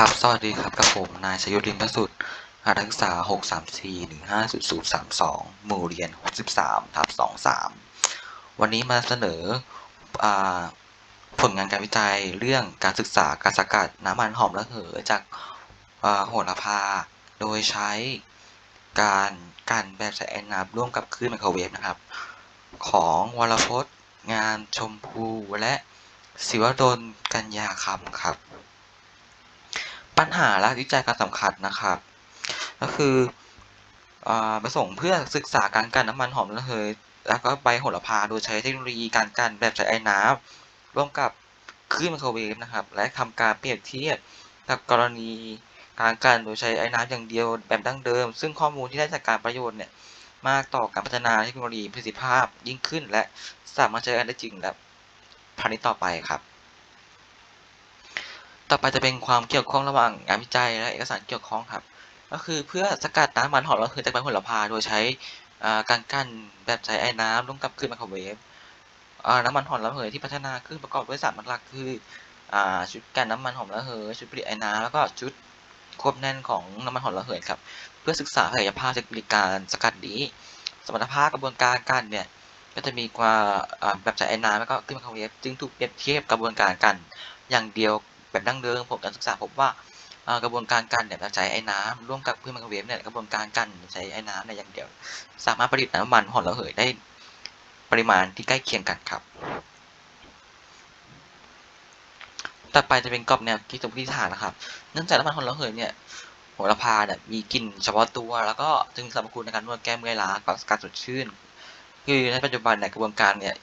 ครับ สวัสดีครับกับผม นายชยุทธลิมประสุทธิ์อานักศึกษา 634-15032 หมู่เรียน 63ทับ23 วันนี้มาเสนออผลงานการวิจัยเรื่องการศึกษาการสกัดน้ำมันหอมระเหยจากโหระพา โดยใช้การกันแบบใช้ไอ้น้ำร่วมกับคลื่นไมโครเวฟนะครับ ของวรพจน์ งานชมพูและศิวดลกัญญาคำครับ ปัญหาและวิจัยการสำคัญนะครับ ก็คืออประสงค์เพื่อศึกษาการกันน้ำมันหอมระเหยแล้วก็ใบโหระพาโดยใช้เทคโนโลยีการกันแบบใช้ไอ้น้ำร่วมกับคลื่นไมโครเวฟนะครับ และทำการเปรียบเทียบกับกรณีการกันโดยใช้ไอ้น้ำอย่างเดียวแบบดั้งเดิม ซึ่งข้อมูลที่ได้จากการประโยชน์เนี่ยมากต่อการพัฒนาเทคโนโลยีประสิทธิภาพยิ่งขึ้น และสามารถใช้งานได้จริงและพาณิชย์ต่อไปครับ ต่อไปจะเป็นความเกี่ยวข้องระหว่างงานวิจัยและเอกสารเกี่ยวข้องครับ ก็คือเพื่อสกัดน้ำมันหอมระเหยจากใบโหระพาโดยใช้การกั้นแบบใช้ไอ้น้ำร่วมกับคลื่นไมโครเวฟน้ำมันหอมระเหยที่พัฒนาขึ้นประกอบด้วยสามหลักคืออชุดกันน้ำมันหอมระเหยชุดผลิตไอ้น้ำแล้วก็ชุดควบแน่นของน้ำมันหอมระเหยครับเพื่อศึกษาศักยภาพจากการสกัดนี้ สมรรถภาพกระบวนการกันเนี่ยก็จะมีความอ่าแบบใช้ไอ้น้ำแล้วก็คลื่นไมโครเวฟจึงถูกเปรียบเทียบกระบวนการกันอย่างเดียว แบบดั้งเดิมผลการศึกษาพบว่ากระบวนการกันเนี่ยใช้ไอ้น้ำร่วมกับคลื่นไมโครเวฟเนี่ยกระบวนการกันใช้ไอ้น้ำเนี่ยอย่างเดียว สามารถผลิตน้ำมันหอมระเหยได้ปริมาณที่ใกล้เคียงกันครับ ต่อไปจะเป็นกรอบแนวคิดสมมติฐานนะครับ เนื่องจากน้ำมันหอมระเหยเนี่ยโหระพาเนี่ยมีกลิ่นเฉพาะตัว แล้วก็จึงมีสรรพคุณในการนวดแก้เมื่อยล้ากับการสดชื่น คือในปัจจุบันเนี่ยกระบวนการเนี่ย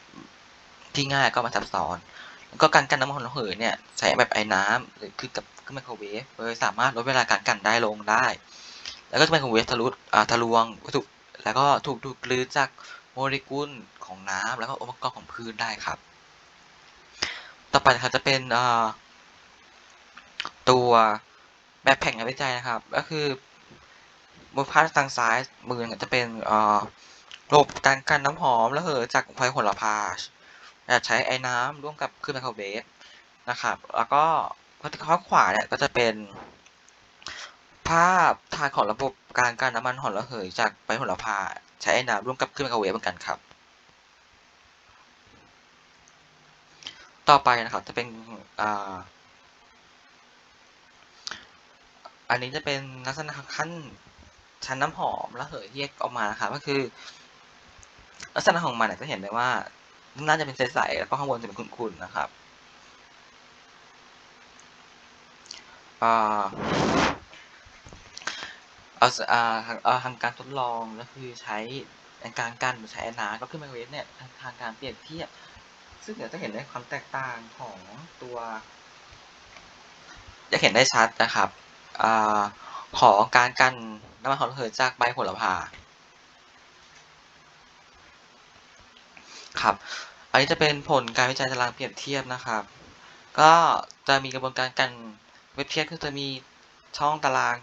ที่ง่ายก็มาซับซ้อน ก็การกันน้ำมันหอมระเหยเนี่ยใช้แบบไอ้น้ำหรือคือกับเครื่องไมโครเวฟโดยสามารถลดเวลาการกันได้ลงได้ แล้วก็ไมโครเวฟทะลุอ่าทะลวงวัตถุแล้วก็ถูกดูดกลืนจากโมเลกุลของน้ำแล้วก็องค์ประกอบของพืชได้ครับ ต่อไปนะครับจะเป็นอ่าตัวแบบแผนงานวิจัยนะครับ ก็คือบนภาพทางซ้ายมือจะเป็นอ่าระบบการกันน้ำหอมระเหยจากไฟโหระพา ใช้ไอ้น้ำร่วมกับคลื่นไมโครเวฟนะครับ แล้วก็ข้างขวาเนี่ยก็จะเป็น ภาพทางของระบบการกันน้ำมันหอมระเหยจากใบโหระพาใช้ไอ้น้ำร่วมกับคลื่นไมโครเวฟเหมือนกันครับ ต่อไปนะครับจะเป็นอ่าอันนี้จะเป็นลักษณะขั้นชั้นน้ำหอมระเหยที่แยกออกมานะครับก็คือ ลักษณะของมันจะเห็นได้ว่า น่าจะเป็นใสๆแล้วก็ข้างบนจะเป็นขุ่นๆนะครับอ่าเอาอ่าเอาทางการทดลองก็คือใช้ในการกันใช้น้ำก็คือไมโครเวฟเนี่ยทางการเปรียบเทียบ ซึ่งเดี๋ยวจะเห็นได้ความแตกต่างของตัว จะเห็นได้ชัดนะครับอของการกันน้ำมันหอมระเหยจากใบโหระพา ครับ อันนี้จะเป็นผลการวิจัยตารางเปรียบเทียบนะครับ ก็จะมีกระบวนการกันเปรียบเทียบก็จะมีช่องตาราง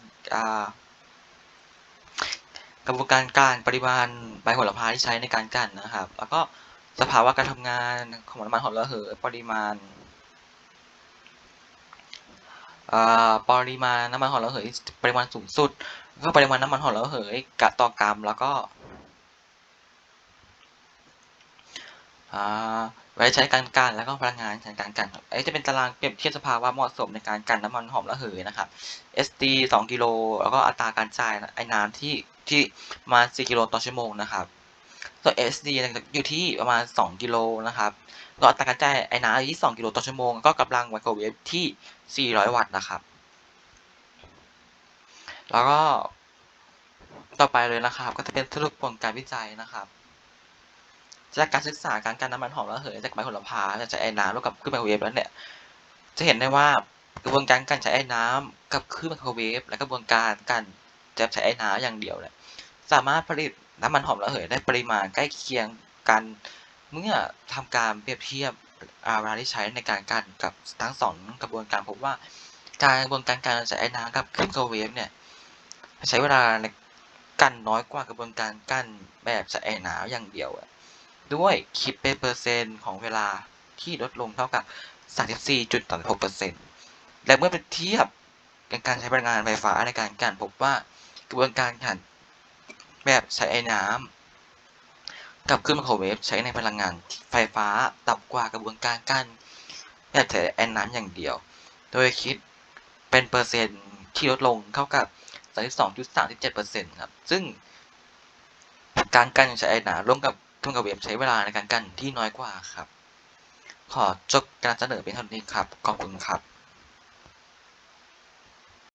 กระบวนการการปริมาณใบโหระพาที่ใช้ในการกันนะครับ แล้วก็สภาวะการทำงานของน้ำมันหอมระเหยปริมาณปริมาณน้ำมันหอมระเหยปริมาณสูงสุด ก็ปริมาณน้ำมันหอมระเหยกะต่อกรัมแล้วก็ ไว้ใช้การกันแล้วก็พลังงานในการกันอันนี้จะเป็นตารางเปรียบเทียบสภาวะเหมาะสมในการกันน้ำมันหอมระเหยนะครับ SD 2กิโลแล้วก็อัตราการจ่ายไอ้น้ำที่ที่มา4กิโลต่อชั่วโมงนะครับส่วน SD อยู่ที่ประมาณ 2 กิโลนะครับก็อัตราการจ่ายไอ้น้ำที่ 2 กิโลต่อชั่วโมง ก็กำลังไมโครเวฟที่ 400 วัตต์นะครับ แล้วก็ต่อไปเลยนะครับ ก็จะเป็นสรุปผลการวิจัยนะครับ จากการศึกษาการกันน้ำมันหอมระเหยจากใบโหระพาจะใช้ไอ้น้ำร่วมกับคลื่นไมโครเวฟแล้วเนี่ย จะเห็นได้ว่ากระบวนการการใช้ไอ้น้ำกับคลื่นไมโครเวฟและกระบวนการการจะใช้ไอ้น้ำอย่างเดียวเนี่ยสามารถผลิตน้ำมันหอมระเหยได้ปริมาณใกล้เคียงกันเมื่อทำการเปรียบเทียบเวลาที่ใช้ในการกันกับทั้งสองกระบวนการพบว่าการกระบวนการการใช้ไอ้น้ำกับคลื่นไมโครเวฟเนี่ยใช้เวลาในกันน้อยกว่ากระบวนการกั้นแบบใช้ไอ้น้ำอย่างเดียว ด้วยคิดเป็นเปอร์เซ็นต์ของเวลาที่ลดลงเท่ากับ 34.36%และเมื่อไปเทียบการใช้พลังงานไฟฟ้าในการกันพบว่ากระบวนการกันแบบใช้ไอ้น้ำกับเครื่องไมโครเวฟใช้ในพลังงานไฟฟ้าต่ำกว่ากระบวนการกันแบบใช้ไอ้น้ำอย่างเดียว โดยคิดเป็นเปอร์เซ็นต์ที่ลดลงเท่ากับ 32.37%ครับซึ่งการกันใช้ไอ้น้ำร่วมกับ เครื่องไมโครเวมใช้เวลาในการกั้นที่น้อยกว่าครับ ขอจบการเสนอเป็นเท่านี้ครับ ขอบคุณครับ